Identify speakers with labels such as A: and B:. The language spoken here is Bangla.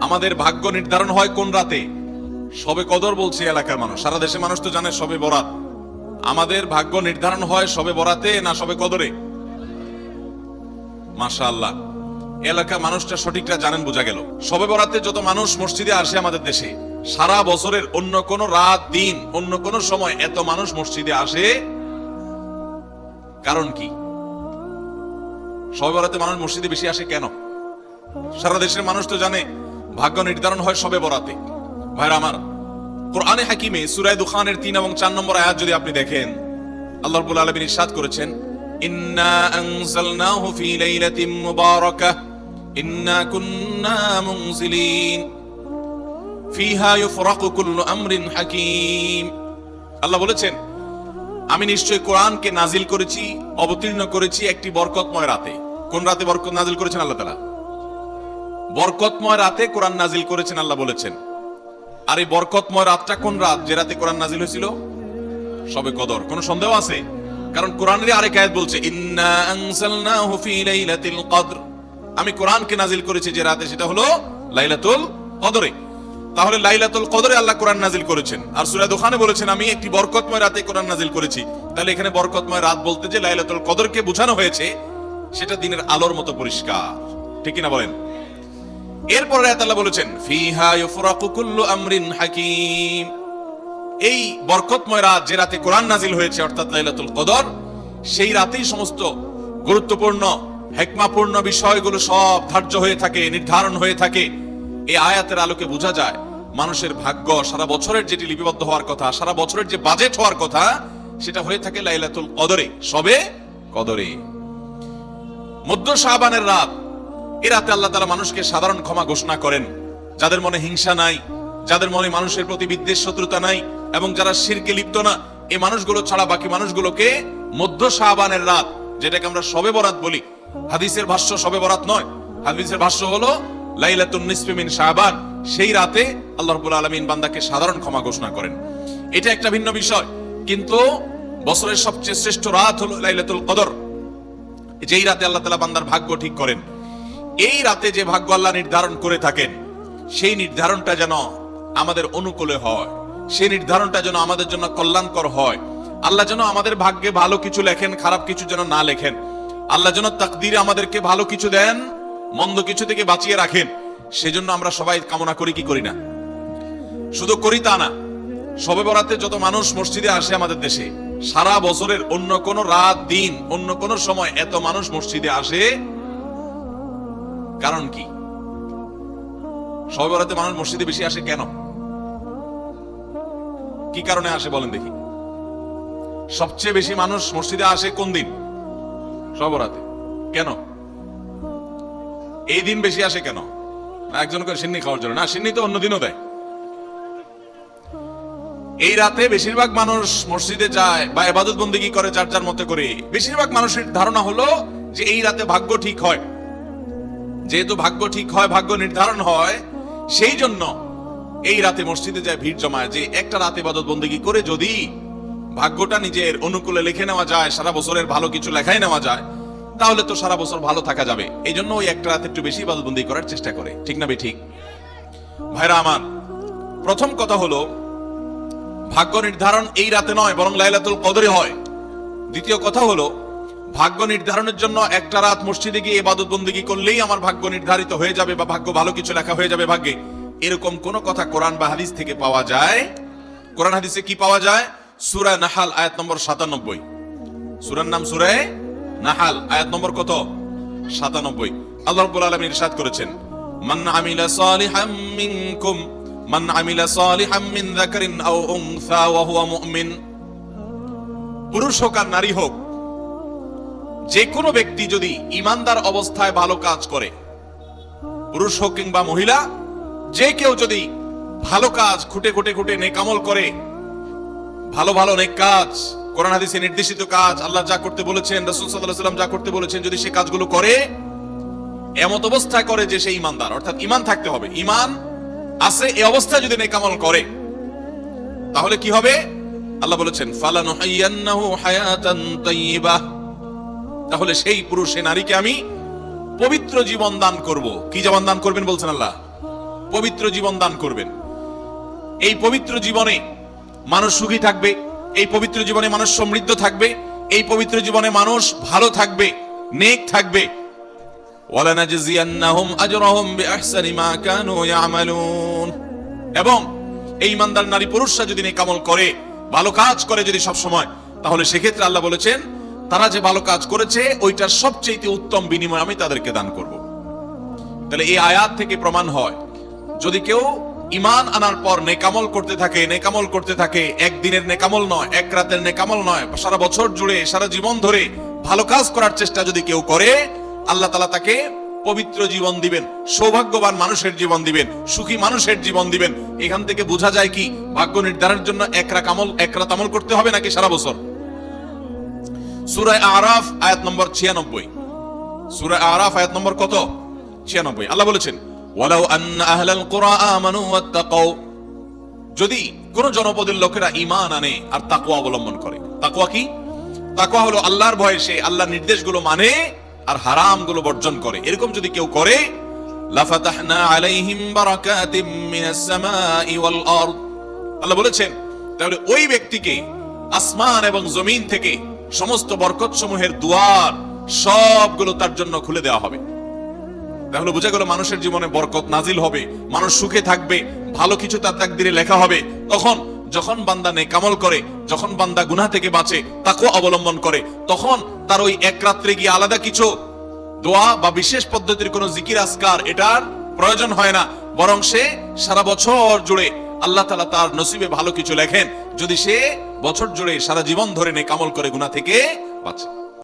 A: আমাদের ভাগ্য নির্ধারণ হয় কোন রাতে? সবে কদর বলছে এলাকার মানুষ। সারা দেশে মানুষ তো জানে সবে বরাত। আমাদের ভাগ্য নির্ধারণ হয় সবে বরাতে না সবে কদরে? মাশা এলাকা মানুষটা সঠিকটা জানেন বোঝা গেল। সবে বরাতে যত মানুষ মসজিদে আসে আমাদের দেশে, সারা বছরের অন্য কোন রাত, দিন, অন্য কোন সময় এত মানুষ মসজিদে আসে। কারণ কি? সবে বরাতে মানুষ মসজিদে বেশি আসে কেন? সারা দেশের মানুষ তো জানে ভাগ্য নির্ধারণ হয় সবে বরাতে। ভাইরা আমার, কোরআনে হাকিমে সুরায় দুখানের তিন এবং চার নম্বর আয়াত যদি আপনি দেখেন, আল্লাহ রাব্বুল আলামিন ইরশাদ করেছেন, ইন্না আনজালনাহু ফি লাইলাতিন মুবারাকাহ ইন্না কুন্না মুনজিলিন, ফিহা ইউফরাকু কুল্লু আমরিন হাকিম। আল্লাহ বলেছেন, আমি নিশ্চয় কোরআনকে নাজিল করেছি, অবতীর্ণ করেছি একটি বরকতময় রাতে। কোন রাতে বরকত নাজিল করেছেন আল্লাহ তাআলা? বরকতময় রাতে কোরআন নাজিল করেছেন আল্লাহ বলেছেন। আর এই বরকতময় রাতটা কোন রাত যে রাতে কোরআন নাজিল হয়েছিল? সবে কদর। কোনো সন্দেহ আছে? কারণ কোরআনের আরেক আয়াত বলছে, ইন্না আনসালনাহু ফি লাইলাতিল কদর। আমি কোরআনকে নাজিল করেছি যে রাতে, সেটা হলো লাইলাতুল কদরে। তাহলে লাইলাতুল কদরে আল্লাহ কোরআন নাজিল করেছেন। আর সূরা দোকানে বলেছেন, আমি একটি বরকতময় রাতে কোরআন নাজিল করেছি। তাহলে এখানে বরকতময় রাত বলতে যে লাইলাতুল কদরকে বোঝানো হয়েছে, সেটা দিনের আলোর মতো পরিষ্কার। ঠিক কি না বলেন? এরপরে আল্লাহ বলেছেন, ফিহা ইউফরাকু কুল্লু আমরিন হাকিম। এই বরকতময় রাত যে রাতে কোরআন নাজিল হয়েছে, অর্থাৎ লাইলাতুল কদর, সেই রাতেই সমস্ত গুরুত্বপূর্ণ, হেকমাপূর্ণ বিষয়গুলো সব ধার্য হয়ে থাকে, নির্ধারণ হয়ে থাকে। এই আয়াতের আলোকে বোঝা যায়, মানুষের ভাগ্য সারা বছরের যেটি লিপিবদ্ধ হওয়ার কথা, সারা বছরের যে বাজেট হওয়ার কথা, সেটা হয়ে থাকে লাইলাতুল কদরে। সবে কদরে। মধ্য শাহবানের রাত এ রাতে আল্লাহ তালা মানুষকে সাধারণ ক্ষমা ঘোষণা করেন। যাদের মনে হিংসা নাই, যাদের মনে মানুষের প্রতি বিদ্বেষ, শত্রুতা নাই, এবং যারা শিরকে লিপ্ত না এই মানুষগুলো ছাড়া বাকি মানুষগুলোকে মধ্য শাহবানের রাত, যেটাকে আমরা সবে বরাত বলি। হাদিসের ভাষ্য সবে বরাত নয়। হাদিসের ভাষ্য হলো, লাইলাতুন নিসফি মিন শাহবান সেই রাতে আল্লাহ রাব্বুল আলামিন বান্দাকে সাধারণ ক্ষমা ঘোষণা করেন। এটা একটা ভিন্ন বিষয়, কিন্তু বছরের সবচেয়ে শ্রেষ্ঠ রাত হলো লাইলাতুল কদর। যেই রাতে আল্লাহ তালা বান্দার ভাগ্য ঠিক করেন। এই রাতে যে ভাগ্য আল্লাহ নির্ধারণ করে থাকেন, সেই নির্ধারণটা যেন আমাদের অনুকূলে হয়। সেই নির্ধারণটা যেন আমাদের জন্য কল্যাণকর হয়। আল্লাহ যেন আমাদের ভাগ্যে ভালো কিছু লেখেন, খারাপ কিছু যেন না লেখেন। আল্লাহ যেন তাকদিরে আমাদেরকে ভালো কিছু দেন, মন্দ কিছু থেকে বাঁচিয়ে রাখেন। সেজন্য আমরা সবাই কামনা করি, কি করি না? শুধু করি তা না সবে বরাতে যত মানুষ মসজিদে আসে আমাদের দেশে, সারা বছরের অন্য কোন রাত, দিন, অন্য কোন সময় এত মানুষ মসজিদে আসে কারণ কি? সবে বরাতে মানুষ মসজিদে বেশি আসে কেন? কি কারণে আসে বলেন দেখি। সবচেয়ে বেশি মানুষ মসজিদে আসে কোন দিন? সবে বরাতে কেন? এই দিন বেশি আসে কেন? একজন করে সিন্নি খাওয়ার জন্য। না, সিন্নি তো অন্য দিনও দেয়। এই রাতে বেশিরভাগ মানুষ মসজিদে যায় বা এবাদত বন্দিগি করে যার যার মতে করে। বেশিরভাগ মানুষের ধারণা হলো যে এই রাতে ভাগ্য ঠিক হয়। যেহেতু ভাগ্য ঠিক হয়, ভাগ্য নির্ধারণ হয়, সেই জন্য এই রাতে মসজিদে যায় ভিড় জমায় যে একটা রাতে ইবাদত বন্দিগি করে? যদি ভাগ্যটা নিজের অনুকূলে লিখে নেওয়া যায়, সারা বছরের ভালো কিছু লেখাই নেওয়া যায়, তাহলে তো সারা বছর ভালো থাকা যাবে। এই জন্য ওই একটা রাতে একটু বেশি ইবাদত বন্দি করার চেষ্টা করে। ঠিক না ঠিক? ভাইরা আমার, প্রথম কথা হলো, ভাগ্য নির্ধারণ এই রাতে নয়, বরং লাইলাতুল কদরে হয়। দ্বিতীয় কথা হলো ভাগ্য নির্ধারণের জন্য একটা রাত মসজিদে গিয়ে ইবাদত বন্দিগি করলেই আমার ভাগ্য নির্ধারিত হয়ে যাবে বা ভাগ্য ভালো কিছু লেখা হয়ে যাবে ভাগ্যে। এরকম কোন কথা কোরআন বা হাদিস থেকে পাওয়া যায়? কোরআন হাদিসে কি পাওয়া যায়? সূরা নাহাল, আয়াত নম্বর সাতানব্বই। সুরার নাম সূরা নাহাল, আয়াত নম্বর কত? সাতানব্বই। আল্লাহ রাব্বুল ইরশাদ করেছেন, মান আমিলা সালিহাম মিনকুম, মান আমিলা সালিহাম মিন যাকারিন আও উনসা ওয়া হুয়া মুমিন। পুরুষ হোক আর নারী হোক যে কোনো ব্যক্তি যদি ইমানদার অবস্থায় ভালো কাজ করে, পুরুষ হোক কিংবা মহিলা, যে কেউ যদি ভালো কাজ খুঁটে খুঁটে খুঁটে নেকামল করে, ভালো ভালো নেক কাজ, কোরআন হাদিসে নির্দেশিত কাজ, আল্লাহ যা করতে বলেছেন, রাসূল সাল্লাল্লাহু আলাইহি যা করতে বলেছেন, যদি সে কাজগুলো করে, এমত অবস্থায় করে যে সে ইমানদার। অর্থাৎ ইমান থাকতে হবে। ইমান আছে এই অবস্থায় যদি নেকামল করে, তাহলে কি হবে? আল্লাহ বলেছেন, ফালানুহাইয়ান্নাহু হায়াতান তাইয়্যিবাহ তাহলে সেই পুরুষ নারীকে আমি পবিত্র জীবন দান করব। কি জীবন দান করবেন বলছেন আল্লাহ? পবিত্র জীবন দান করবেন। এই পবিত্র জীবনে মানুষ সুখী থাকবে, এই পবিত্র জীবনে মানুষ সমৃদ্ধ থাকবে, এই পবিত্র জীবনে মানুষ ভালো থাকবে, নেক থাকবে। এবং এই ইমানদার নারী পুরুষরা যদি নেকামল করে, ভালো কাজ করে যদি সব সময় তাহলে সেক্ষেত্রে আল্লাহ বলেছেন তারা যে ভালো কাজ করেছে, ওইটার সবচেয়ে উত্তম বিনিময় আমি তাদেরকে দান করব। তাহলে এই আয়াত থেকে প্রমাণ হয়, যদি কেউ ইমান আনার পর নেকামল করতে থাকে, নেকামল করতে থাকে, একদিনের নেকামল নয়, এক রাতের নেকামল নয়, সারা বছর জুড়ে, সারা জীবন ধরে ভালো কাজ করার চেষ্টা যদি কেউ করে, আল্লাহ তালা তাকে পবিত্র জীবন দিবেন, সৌভাগ্যবান মানুষের জীবন দিবেন, সুখী মানুষের জীবন দিবেন। এখান থেকে বোঝা যায় কি, ভাগ্য নির্ধারণের জন্য এক রাত আমল, এক রাত আমল করতে হবে নাকি সারা বছর? সুরায় আরাফ, আয়াত নম্বর ছিয়ানব্বই। সুরায় আরাফ, আয়াত নম্বর কত? ছিয়ানব্বই। আল্লাহ বলেছেন, ওয়ালাউ আন্না আহলাল কুরা আমানু ওয়াত্তাকাউ। যদি কোন জনপদের লোকেরা ঈমান আনে আর তাকুয়া অবলম্বন করে তাকুয়া কি? তাকুয়া হলো আল্লাহর ভয়ে সে আল্লাহর নির্দেশগুলো মানে আর হারামগুলো বর্জন করে। এরকম যদি কেউ করে, লাফাতাহনা আলাইহিম বারাকাতিম মিনাস সামাই ওয়াল আরদ। আল্লাহ বলেছেন, তাহলে ওই ব্যক্তিকে আসমান এবং জমিন থেকে সমস্ত বরকত সমূহের দুয়ার সবগুলো তার জন্য খুলে দেওয়া হবে। তাহলে বোঝা গেল মানুষের জীবনে বরকত নাজিল হবে, মানুষ সুখে থাকবে, ভালো কিছু তার তাকদিরে লেখা হবে। তখন যখন বান্দা নেকামল করে, যখন বান্দা গুনাহ থেকে বাঁচে তাকেও অবলম্বন করে, তখন তার ওই এক রাত্রে গিয়ে আলাদা কিছু দোয়া বা বিশেষ পদ্ধতির কোনো জিকির আসকার এটার প্রয়োজন হয় না। বরং সে সারা বছর জুড়ে আল্লাহ তালা তার নসিবে ভালো কিছু লেখেন। যদি সে বছর জুড়ে সারা জীবন ধরে নে কামল করে গুণা থেকে বাঁচে।